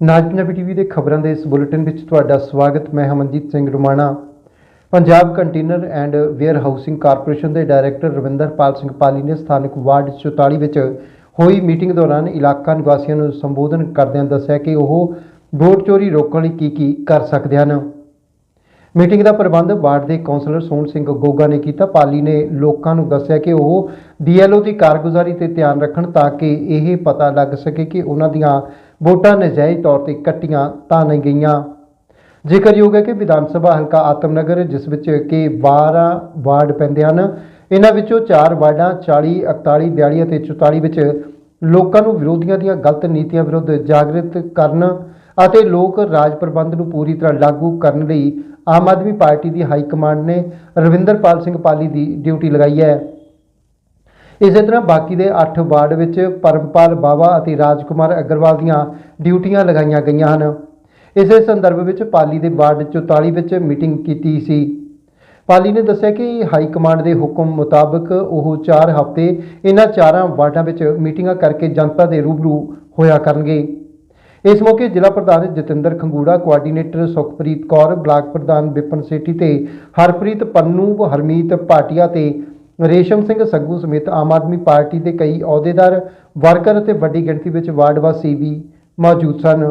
ਨਾਜ Punjabi TV ਦੇ ਖਬਰਾਂ ਦੇ ਇਸ ਬੁਲੇਟਿਨ ਵਿੱਚ ਤੁਹਾਡਾ ਸਵਾਗਤ। ਮੈਂ Hamanjit Singh Rumana. Punjab container and warehousing corporation ਦੇ ਡਾਇਰੈਕਟਰ ਰਵਿੰਦਰਪਾਲ ਸਿੰਘ ਪਾਲੀ ਨੇ ਸਥਾਨਕ ਵਾਰਡ 44 ਵਿੱਚ ਹੋਈ ਮੀਟਿੰਗ ਦੌਰਾਨ ਇਲਾਕਾ ਨਿਵਾਸੀਆਂ ਨੂੰ ਸੰਬੋਧਨ ਕਰਦਿਆਂ ਦੱਸਿਆ ਕਿ ਉਹ ਵੋਟ ਚੋਰੀ ਰੋਕਣ ਲਈ ਕੀ ਕੀ ਕਰ ਸਕਦੇ ਹਨ। ਮੀਟਿੰਗ ਦਾ ਪ੍ਰਬੰਧ ਵਾਰਡ ਦੇ ਕੌਂਸਲਰ ਸੋਹਣ ਸਿੰਘ ਗੋਗਾ ਨੇ ਕੀਤਾ। ਪਾਲੀ ਨੇ ਲੋਕਾਂ ਨੂੰ ਦੱਸਿਆ ਕਿ ਉਹ ਡੀਐਲਓ ਦੀ ਕਾਰਗੁਜ਼ਾਰੀ ਤੇ ਧਿਆਨ ਰੱਖਣ ਤਾਂ ਕਿ ਇਹ ਪਤਾ ਲੱਗ ਸਕੇ ਕਿ ਉਹਨਾਂ ਦੀਆਂ ਵੋਟਾਂ ਨਜਾਇਜ਼ ਤੌਰ ਤੇ ਕੱਟੀਆਂ ਤਾਂ ਨਹੀਂ ਗਈਆਂ। ਜ਼ਿਕਰਯੋਗ ਹੈ ਕਿ ਵਿਧਾਨ ਸਭਾ ਹਲਕਾ ਆਤਮਨਗਰ, ਜਿਸ ਵਿੱਚ ਕਿ 12 ਵਾਰਡ ਪੈਂਦੇ ਹਨ, ਇਹਨਾਂ ਵਿੱਚੋਂ 4 ਵਾਰਡਾਂ 40 41 42 ਅਤੇ 44 ਵਿੱਚ ਲੋਕਾਂ ਨੂੰ ਵਿਰੋਧੀਆਂ ਦੀਆਂ ਗਲਤ ਨੀਤੀਆਂ ਵਿਰੁੱਧ ਜਾਗਰਿਤ ਕਰਨ ਅਤੇ ਲੋਕ ਰਾਜ ਪ੍ਰਬੰਧ ਨੂੰ ਪੂਰੀ ਤਰ੍ਹਾਂ ਲਾਗੂ ਕਰਨ ਲਈ ਆਮ ਆਦਮੀ ਪਾਰਟੀ ਦੀ ਹਾਈ ਕਮਾਂਡ ਨੇ ਰਵਿੰਦਰਪਾਲ ਸਿੰਘ ਪਾਲੀ ਦੀ ਡਿਊਟੀ ਲਗਾਈ ਹੈ। ਇਸੇ ਤਰ੍ਹਾਂ ਬਾਕੀ ਦੇ 8 ਵਾਰਡ ਵਿੱਚ ਪਰਮਪਾਲ ਬਾਵਾ ਅਤੇ ਰਾਜਕੁਮਾਰ ਅਗਰਵਾਲ ਦੀਆਂ ਡਿਊਟੀਆਂ ਲਗਾਈਆਂ ਗਈਆਂ ਹਨ। ਇਸੇ ਸੰਦਰਭ ਵਿੱਚ ਪਾਲੀ ਦੇ ਵਾਰਡ 44 ਵਿੱਚ ਮੀਟਿੰਗ ਕੀਤੀ ਸੀ। ਪਾਲੀ ਨੇ ਦੱਸਿਆ ਕਿ ਹਾਈ ਕਮਾਂਡ ਦੇ ਹੁਕਮ ਮੁਤਾਬਕ ਉਹ 4 ਹਫ਼ਤੇ ਇਹਨਾਂ ਚਾਰਾਂ ਵਾਰਡਾਂ ਵਿੱਚ ਮੀਟਿੰਗਾਂ ਕਰਕੇ ਜਨਤਾ ਦੇ ਰੂਬਰੂ ਹੋਇਆ ਕਰਨਗੇ। ਇਸ ਮੌਕੇ ਜ਼ਿਲ੍ਹਾ ਪ੍ਰਧਾਨ ਜਤਿੰਦਰ ਖੰਗੂੜਾ, ਕੋਆਰਡੀਨੇਟਰ ਸੁਖਪ੍ਰੀਤ ਕੌਰ, ਬਲਾਕ ਪ੍ਰਧਾਨ ਵਿਪਨ ਸੇਠੀ ਤੇ ਹਰਪ੍ਰੀਤ ਪੰਨੂ, ਹਰਮੀਤ ਭਾਟੀਆ ਤੇ ਰੇਸ਼ਮ ਸਿੰਘ ਸੱਗੂ ਸਮੇਤ ਆਮ ਆਦਮੀ ਪਾਰਟੀ ਦੇ ਕਈ ਅਹੁਦੇਦਾਰ, ਵਰਕਰ ਅਤੇ ਵੱਡੀ ਗਿਣਤੀ ਵਿੱਚ ਵਾਰਡ ਵਾਸੀ ਵੀ ਮੌਜੂਦ ਸਨ।